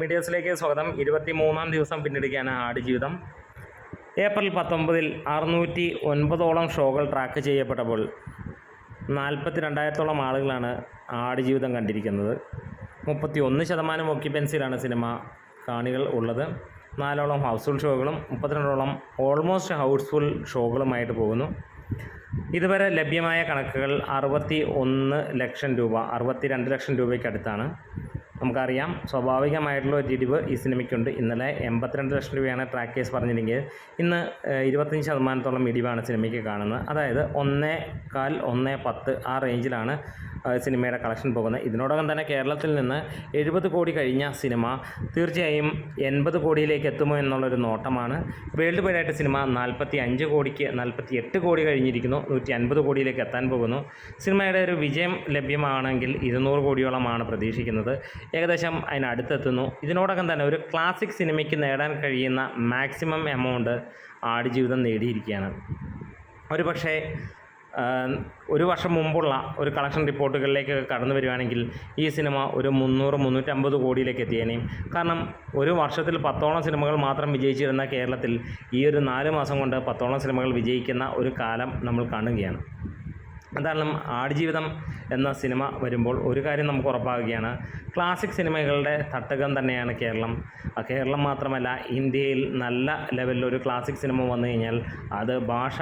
മീഡിയസിലേക്ക് സ്വാഗതം. ഇരുപത്തി മൂന്നാം ദിവസം പിന്നിടുകയാണ് ആടുജീവിതം. ഏപ്രിൽ പത്തൊമ്പതിൽ അറുന്നൂറ്റി ഒൻപതോളം ഷോകൾ ട്രാക്ക് ചെയ്യപ്പെട്ടപ്പോൾ നാൽപ്പത്തി രണ്ടായിരത്തോളം ആളുകളാണ് ആടുജീവിതം കണ്ടിരിക്കുന്നത്. മുപ്പത്തി ഒന്ന് ശതമാനം ഒക്യുപ്പൻസിയിലാണ് സിനിമ കാണികൾ ഉള്ളത്. നാലോളം ഹൗസ്ഫുൾ ഷോകളും മുപ്പത്തിരണ്ടോളം ഓൾമോസ്റ്റ് ഹൗസ്ഫുൾ ഷോകളുമായിട്ട് പോകുന്നു. ഇതുവരെ ലഭ്യമായ കണക്കുകൾ അറുപത്തി ഒന്ന് ലക്ഷം രൂപ അറുപത്തി രണ്ട് ലക്ഷം രൂപയ്ക്ക് അടുത്താണ് നമുക്കറിയാം സ്വാഭാവികമായിട്ടുള്ള ഒരു ഇടിവ് ഈ സിനിമയ്ക്കുണ്ട്. ഇന്നലെ എൺപത്തിരണ്ട് ലക്ഷം രൂപയാണ് ട്രാക്ക് കേസ് പറഞ്ഞിരുന്നെങ്കിൽ ഇന്ന് ഇരുപത്തഞ്ച് ശതമാനത്തോളം ഇടിവാണ് സിനിമയ്ക്ക് കാണുന്നത്. അതായത് ഒന്നേ കാൽ ഒന്നേ പത്ത് ആ റേഞ്ചിലാണ് സിനിമയുടെ കളക്ഷൻ പോകുന്നത്. ഇതിനോടകം തന്നെ കേരളത്തിൽ നിന്ന് എഴുപത് കോടി കഴിഞ്ഞ സിനിമ തീർച്ചയായും എൺപത് കോടിയിലേക്ക് എത്തുമോ എന്നുള്ളൊരു നോട്ടമാണ്. വേൾഡ് വൈഡ് ആയിട്ട് സിനിമ നാൽപ്പത്തി അഞ്ച് കോടിക്ക് നാൽപ്പത്തി എട്ട് കോടി കഴിഞ്ഞിരിക്കുന്നു. നൂറ്റി അൻപത് കോടിയിലേക്ക് എത്താൻ പോകുന്നു. സിനിമയുടെ ഒരു വിജയം ലഭ്യമാണെങ്കിൽ ഇരുന്നൂറ് കോടിയോളമാണ് പ്രതീക്ഷിക്കുന്നത്. ഏകദേശം അതിനടുത്തെത്തുന്നു. ഇതിനോടകം തന്നെ ഒരു ക്ലാസിക് സിനിമയ്ക്ക് നേടാൻ കഴിയുന്ന മാക്സിമം എമൗണ്ട് ആടുജീവിതം നേടിയിരിക്കുകയാണ്. ഒരു പക്ഷേ ഒരു വർഷം മുമ്പുള്ള ഒരു കളക്ഷൻ റിപ്പോർട്ടുകളിലേക്ക് കടന്നു വരികയാണെങ്കിൽ ഈ സിനിമ ഒരു മുന്നൂറ് മുന്നൂറ്റമ്പത് കോടിയിലേക്ക് എത്തിയേനെയും കാരണം ഒരു വർഷത്തിൽ പത്തോളം സിനിമകൾ മാത്രം വിജയിച്ചിരുന്ന കേരളത്തിൽ ഈ ഒരു നാല് മാസം കൊണ്ട് പത്തോളം സിനിമകൾ വിജയിക്കുന്ന ഒരു കാലം നമ്മൾ കാണുകയാണ്. കാരണം ആടുജീവിതം എന്ന സിനിമ വരുമ്പോൾ ഒരു കാര്യം നമുക്ക് ഉറപ്പാകുകയാണ്. ക്ലാസിക് സിനിമകളുടെ തട്ടകം തന്നെയാണ് കേരളം. കേരളം മാത്രമല്ല ഇന്ത്യയിൽ നല്ല ലെവലിൽ ഒരു ക്ലാസിക് സിനിമ വന്നു കഴിഞ്ഞാൽ അത് ഭാഷ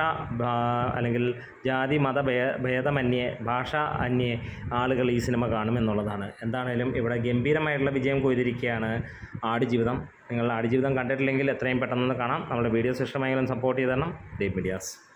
അല്ലെങ്കിൽ ജാതി മത ഭേദമന്യേ ഭാഷ അന്യേ ആളുകൾ ഈ സിനിമ കാണുമെന്നുള്ളതാണ് എന്താണേലും ഇവിടെ ഗംഭീരമായിട്ടുള്ള വിജയം കൊയ്തിരിക്കുകയാണ് ആടുജീവിതം. നിങ്ങൾ ആടുജീവിതം കണ്ടിട്ടില്ലെങ്കിൽ എത്രയും പെട്ടെന്ന് കാണാം. നമ്മുടെ വീഡിയോസ് ഇഷ്ടമായെങ്കിലും സപ്പോർട്ട് ചെയ്ത് തരണം ഡേ മീഡിയാസ്